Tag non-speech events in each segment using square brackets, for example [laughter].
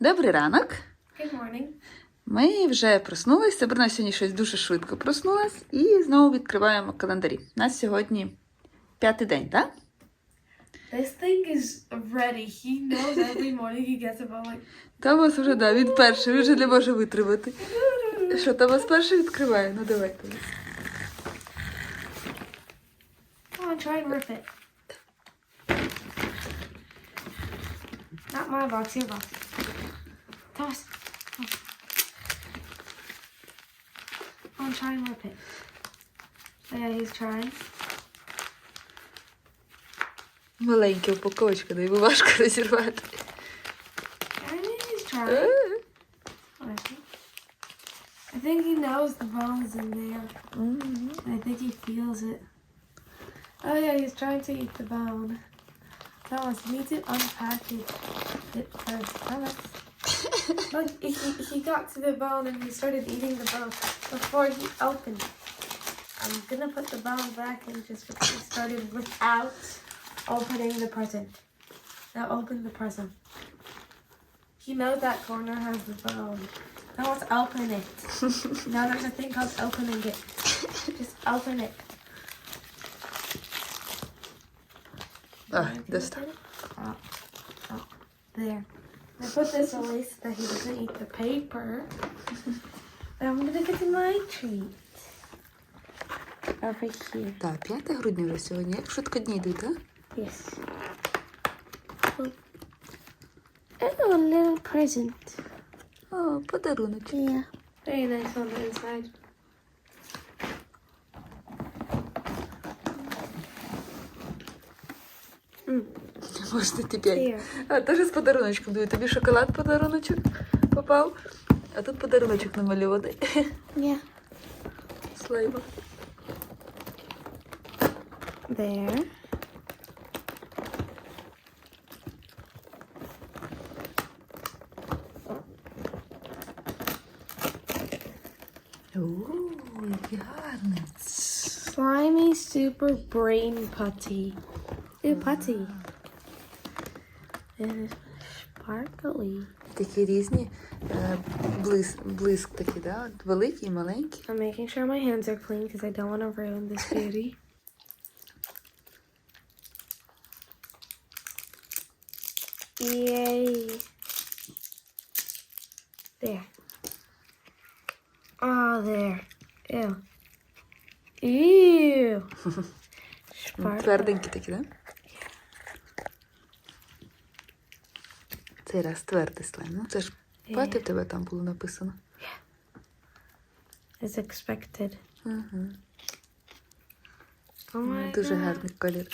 Добрий ранок. Good morning. Ми вже проснулися. Сабрина сьогодні щось дуже швидко проснулась і знову відкриваємо календарі. У нас сьогодні п'ятий день, так? This thing is ready. He knows every morning he gets about like. Тамас вже да, він перший, він вже не може витримати. Що, Тамас перший відкриває? Ну давай. Come on, try and rip it. Not my box, your box. Thomas. Come on. Come on, try and rip it. Yeah, he's trying. Маленька упаковочка, да йому важко розірвати. I think he's trying. I think. I think he knows the bone's in there. Мгм. I think he feels it. Oh yeah, he's trying to eat the bone. Thomas, you need to unpack it, it first. Thomas. like he, he got to the bone and he started eating the bone before he opened it. I'm gonna put the bone back and just get started without opening the present. Now open the present. You know that corner has the bone. Now let's open it. [laughs] now there's a thing called opening it. Just open it. Ah, uh, this time. Oh, oh, there. I put this away so that he doesn't eat the paper. [laughs] And I'm gonna get to my treat. Over here. Так, 5 грудня вже сьогодні. Як швидко дні йдуть, так? Yes. Oh, a little present. О, подарунок. Yeah. Very nice on the inside. Можете ти п'ять. А, теж з подаруночком даю. Тобі шоколад подаруночок попав, а тут подаруночок намальований. Yeah. Слайма. There. О, який гарний. Slimy super brain putty. Ooh, putty. And sparkly. Такі різні. е, Блиск, блиск такий, да? От Великий і маленький. I'm making sure my hands are clean because I don't want to ruin this [laughs] beauty. Yay. There. Oh, there. Ew. Ew. Ну, Sparkle. [laughs] Тверденький такий, да? Цей раз твердий слайм. Ну, це ж пати в тебе там було написано. As expected. Угу. Oh my Дуже god. гарний колір.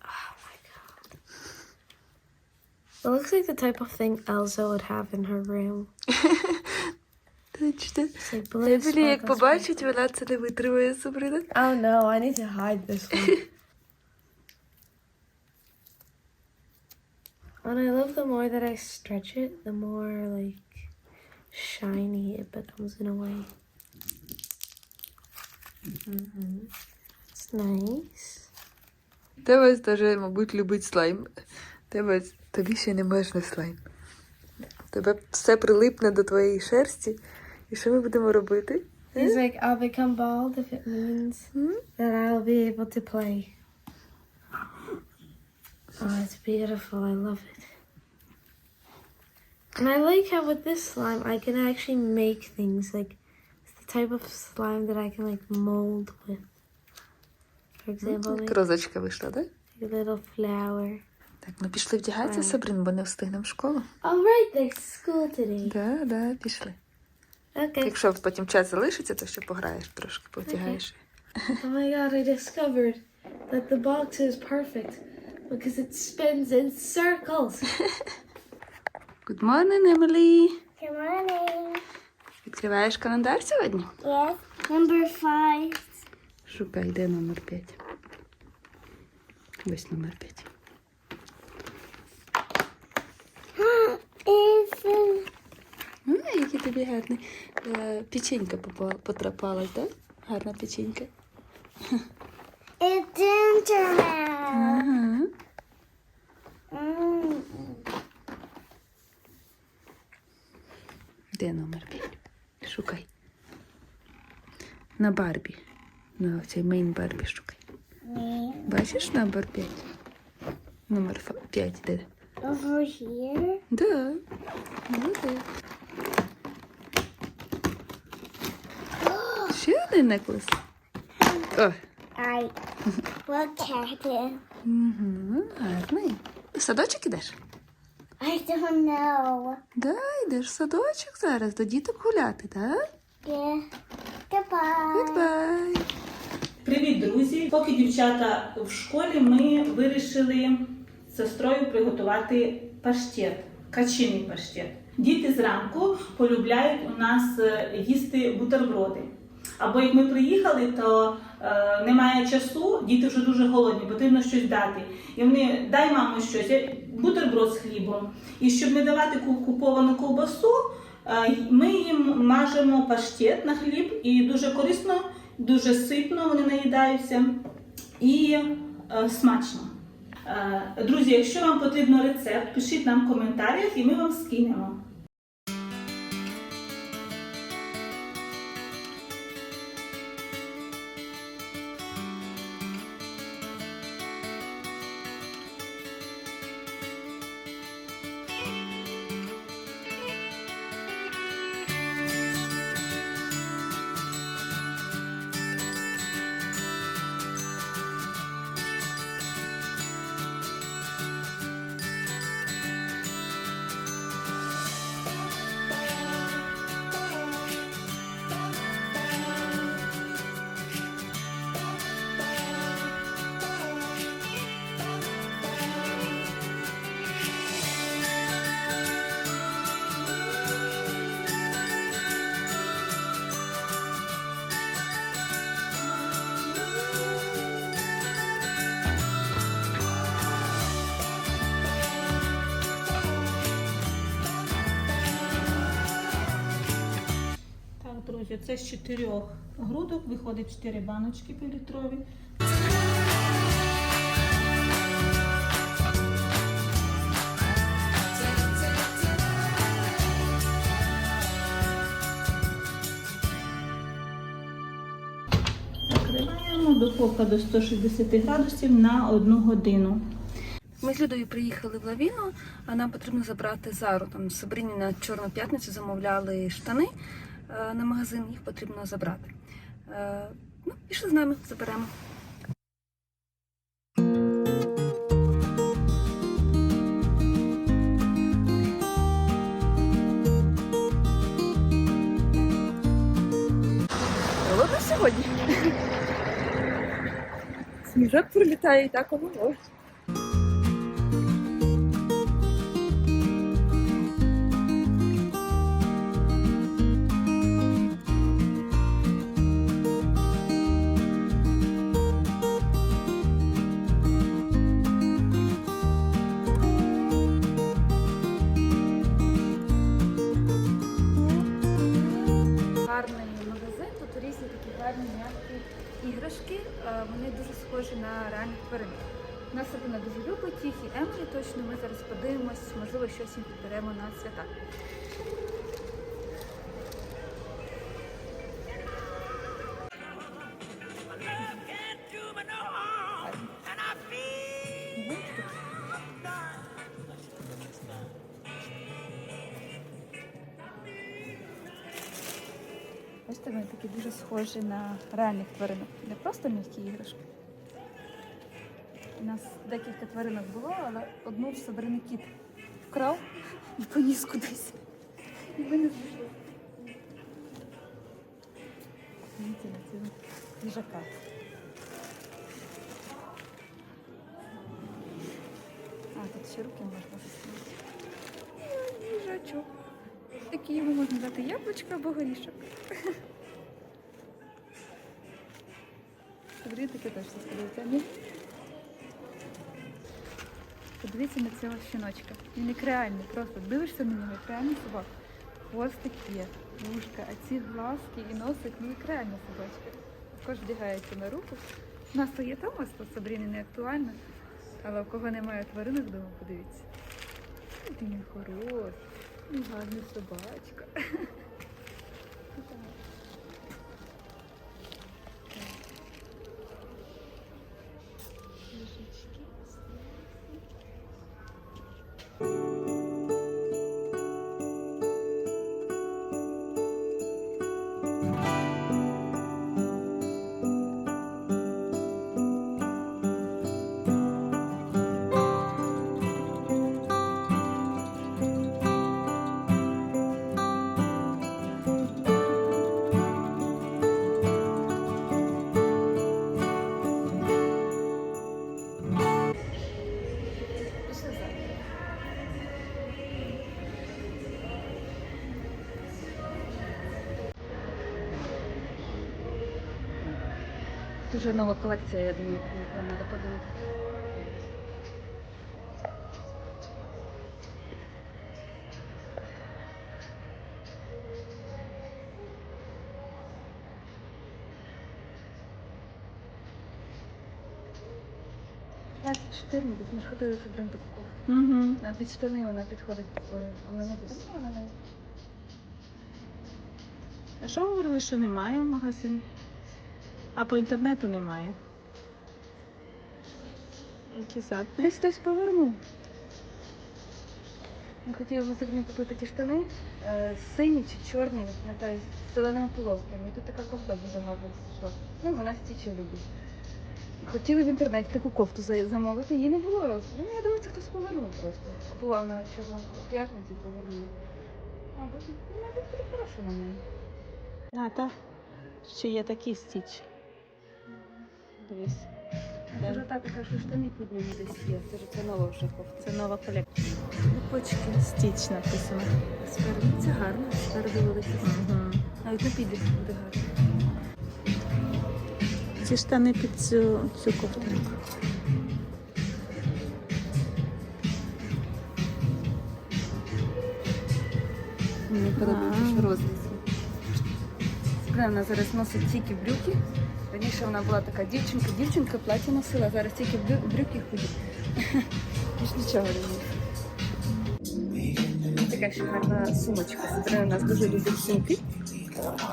Oh my god. It looks like the type of thing Elsa would have in her room. Точно. It's like blue Емілі, як sparkles, побачить, вона це не витримує, Сабрина. Oh no, I need to hide this one. And I love the more that I stretch it, the more like shiny it becomes in a way. Mm -hmm. It's nice. Тебе теж, мабуть, любить слайм. Тебе, тобі ще не можна слайм. Тебе все прилипне до твоєї шерсті. І що ми будемо робити? He's like, I'll become bald if it means Hmm? that I'll be able to play. Oh, it's beautiful. I love it. And I like how with this slime, I can actually make things. Like, it's the type of slime that I can, like, mold with. For example, Так, make розочка вийшла, так? a little flower. Так, ну пішли вдягатися, Ага. Сабрин, бо не встигнемо в школу. All right, there's school today. Так, да, пішли. Okay. Якщо потім час залишиться, то ще пограєш трошки, повтягаєш. Oh my god, I discovered that the box is perfect Because it spins in circles. [laughs] Good morning, Emily. Good morning. Відкриваєш календар сьогодні? Yes. Number five. Шукай, де номер 5. Ось номер 5. It's uh, Ну, який тобі гарний. Е, Печенька попала, потрапалась, так? Гарна печенька. it's internet. Ага. Де номер 5? Шукай. На Барбі. На цей мейн Барбі шукай. Бачиш номер 5? Номер 5 де? Here. Да. Молодець. Ще один неклес. О, угу, [laughs] гарний. Садочок ідеш? I don't know. Да, йдеш в садочок зараз до діток гуляти, так? Yeah. Goodbye. Гудбай. Привіт, друзі! Поки дівчата в школі, ми вирішили з сестрою приготувати паштет, качиний паштет. Діти зранку полюбляють у нас е, їсти бутерброди. Або як ми приїхали, то е, немає часу, діти вже дуже голодні, потрібно щось дати. І вони дай мамо щось, бутерброд з хлібом. І щоб не давати куповану ковбасу, е, ми їм мажемо паштет на хліб і дуже корисно, дуже ситно вони наїдаються і е, смачно. Е, Друзі, якщо вам потрібен рецепт, пишіть нам в коментарях і ми вам скинемо. Друзі, це з чотирьох грудок виходить 4 баночки півлітрові. Закриваємо духовка до 160 градусів на 1 годину. Ми з Людою приїхали в Лавіну, а нам потрібно забрати зару. Там Сабрині на Чорну п'ятницю замовляли штани на магазин, їх потрібно забрати. Е, ну, пішли з нами, заберемо. Холодно сьогодні. Сніжок прилітає і так ого. Вони дуже схожі на реальних тварин. Нас Сабина дуже любить їх і Емлі точно. Ми зараз подивимось, можливо, щось їм підберемо на свята. Бачите, такі дуже схожі на реальних тваринок. Не просто м'які іграшки. У нас декілька тваринок було, але одну в Сабрини кіт вкрав і поніс кудись. І ми не знайшли. На цього їжака. А, тут ще руки можна засунути. Їжачок. Такий йому можна дати яблучко або горішок. Таке теж сподобається. Ні? Подивіться на цього щіночка. Він як реальний, просто дивишся на нього, як реальний собак. Хвостик є, вушка, а ці глазки і носик, ну як реальна собачка. Також вдягається на руку. У нас то є Томас, то Сабріні не актуально. Але у кого немає тваринок вдома, подивіться. Він хороший. І гарна собачка. Дуже нова колекція, я думаю, вам треба подивитися. Двадцять чотири, ми ж ходили з бренду купов. Угу. На під штани вона підходить такою, а мене підходить. Вона А що говорили, що немає в магазині? А по інтернету немає. Які зад. Десь хтось повернув. Ми хотіли в магазині купити ті штани, е, сині чи чорні, не пам'ятаю, з зеленими полосками. І тут така кофта дуже гарна. Що? Ну, вона стіче любить. Хотіли в інтернеті таку кофту за- замовити, її не було розміру. Ну, я думаю, це хтось повернув просто. Купував на чорному п'ятниці, повернув. А, потім, ну, мабуть, буде на неї. А, так. Ще є такі стіч. Дивись. Це вже так, що штани під ними десь є. Це ж це нова вже кофта. Це нова колекція. Лупочки. Стіч написано. Спереду це гарно, спереду великі. Угу. Навіть на підлі буде гарно. Ці штани під цю, цю ковтинку. Мені подобається, А. що Вона зараз носить тільки брюки. Раніше вона була така дівчинка, дівчинка плаття носила, а зараз тільки брю- брюки ході. [laughs] Більш нічого не носить. Така ще гарна сумочка. Сестра у нас дуже любить сумки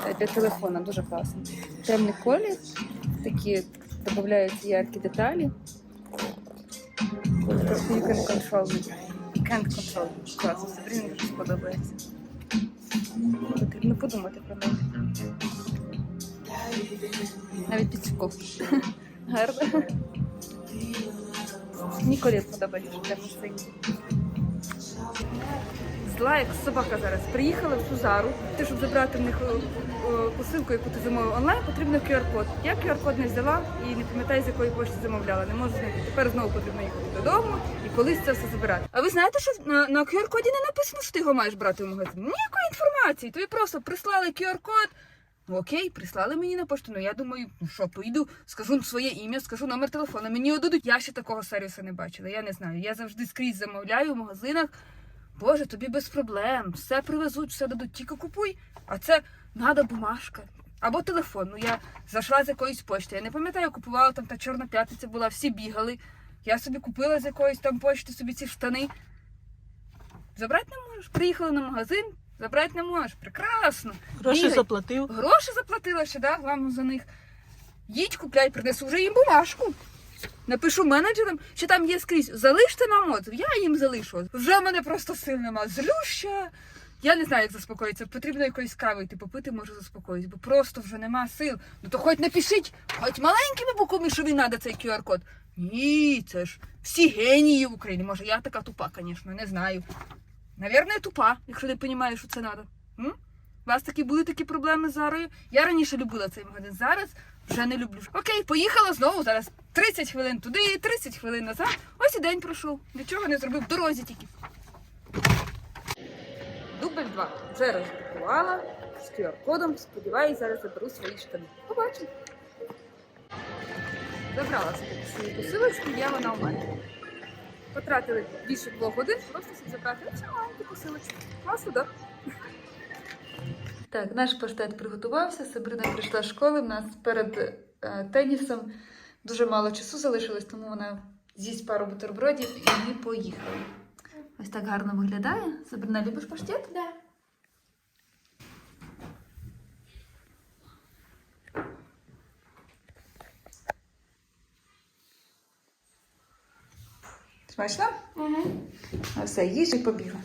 е, для телефона, дуже класно. Темний колір, такі додаються яркі деталі. You can control me. Can't control me. Класно, Сабріні дуже сподобається. Потрібно подумати про неї. Навіть під. Гарно. Мені колір подобається, що. Зла, як собака зараз. Приїхала в Сузару. Ти, щоб забрати в них е, посилку, яку ти замовив онлайн, потрібно QR-код. Я QR-код не взяла і не пам'ятаю, з якої пошти замовляла. Не можу знайти. Тепер знову потрібно їхати додому і колись це все забирати. А ви знаєте, що на, на QR-коді не написано, що ти його маєш брати в магазин? Ніякої інформації. Тобі просто прислали QR-код. Ну, Окей, прислали мені на пошту. Ну я думаю, ну що, поїду, скажу своє ім'я, скажу номер телефону. Мені його дадуть. Я ще такого сервісу не бачила. Я не знаю. Я завжди скрізь замовляю в магазинах. Боже, тобі без проблем. Все привезуть, все дадуть, тільки купуй. А це треба бумажка. Або телефон. Ну я зайшла з якоїсь почти. Я не пам'ятаю, я купувала там та чорна п'ятниця була, всі бігали. Я собі купила з якоїсь там почти собі ці штани. Забрати не можеш. Приїхала на магазин, забрати не можеш. Прекрасно. Гроші Бігай. заплатив. Гроші заплатила ще, да, вам за них. Їдь, купляй, принесу вже їм бумажку. Напишу менеджерам, що там є скрізь. Залиште нам отзив. Я їм залишу. Вже в мене просто сил нема. Злюща. Я не знаю, як заспокоїтися. Потрібно якоїсь кави йти попити, може заспокоїтися, бо просто вже нема сил. Ну то хоч напишіть, хоч маленькими буквами, що він треба цей QR-код. Ні, це ж всі генії в Україні. Може, я така тупа, звісно, не знаю. Навірно, тупа, якщо не розумію, що це треба. М? У вас такі були такі проблеми з Зарою? Я раніше любила цей магазин, зараз вже не люблю. Окей, поїхала знову. Зараз 30 хвилин туди, 30 хвилин назад. Ось і день пройшов. Нічого не зробив в дорозі тільки. Дубль 2. Вже роздрукувала з QR-кодом. Сподіваюсь, зараз заберу свої штани. Побачимо. Забрала свою посилочку, є вона у мене. Потратили більше двох годин, просто щоб забрати оцю маленьку посилочку. Класно, так? Так, наш паштет приготувався. Сабрина прийшла з школи. У нас перед е, тенісом дуже мало часу залишилось, тому вона з'їсть пару бутербродів і ми поїхали. Ось так гарно виглядає. Сабрина, любиш паштет? Да. Смачно? Угу. А все, їж і побігла.